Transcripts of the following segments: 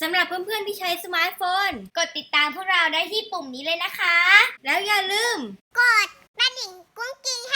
สำหรับเพื่อนๆที่ใช้สมาร์ทโฟน กดติดตามพวกเราได้ที่ปุ่มนี้เลยนะคะ แล้วอย่าลืม กดกระดิ่งกุ้งกิ้งให้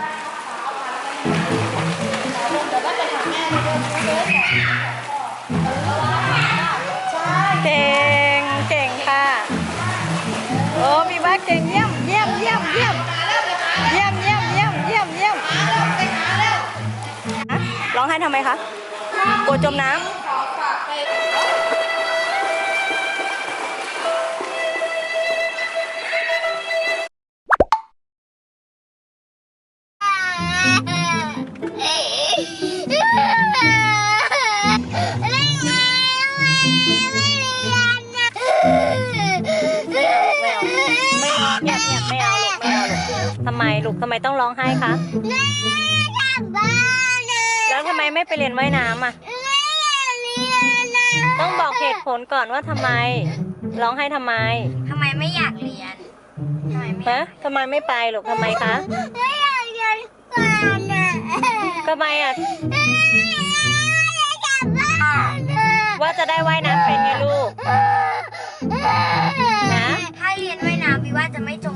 เก่ง เก่งค่ะ โอ้มีบ้าเก่งเยี่ยม เยี่ยม เยี่ยม เยี่ยม เยี่ยม เยี่ยม เยี่ยม เยี่ยม เยี่ยมร้องไห้ทำไมคะ กลัวจมน้ำ ไมลูกทำไมต้องร้องไห้คะแล้วทำไมไม่ไปเรียนว่ายน้ำอะ ต้องบอกเหตุผลก่อนว่าทำไม ร้องไห้ทำไมทำไมไม่อยากเรียนทำไมไม่ฮะทำไมไม่ไปลูกทำไมคะทำไมอะว่าจะได้ว่ายน้ำเป็นไงลูก นะ ถ้าเรียนว่ายน้ำวิว่าจะไม่จม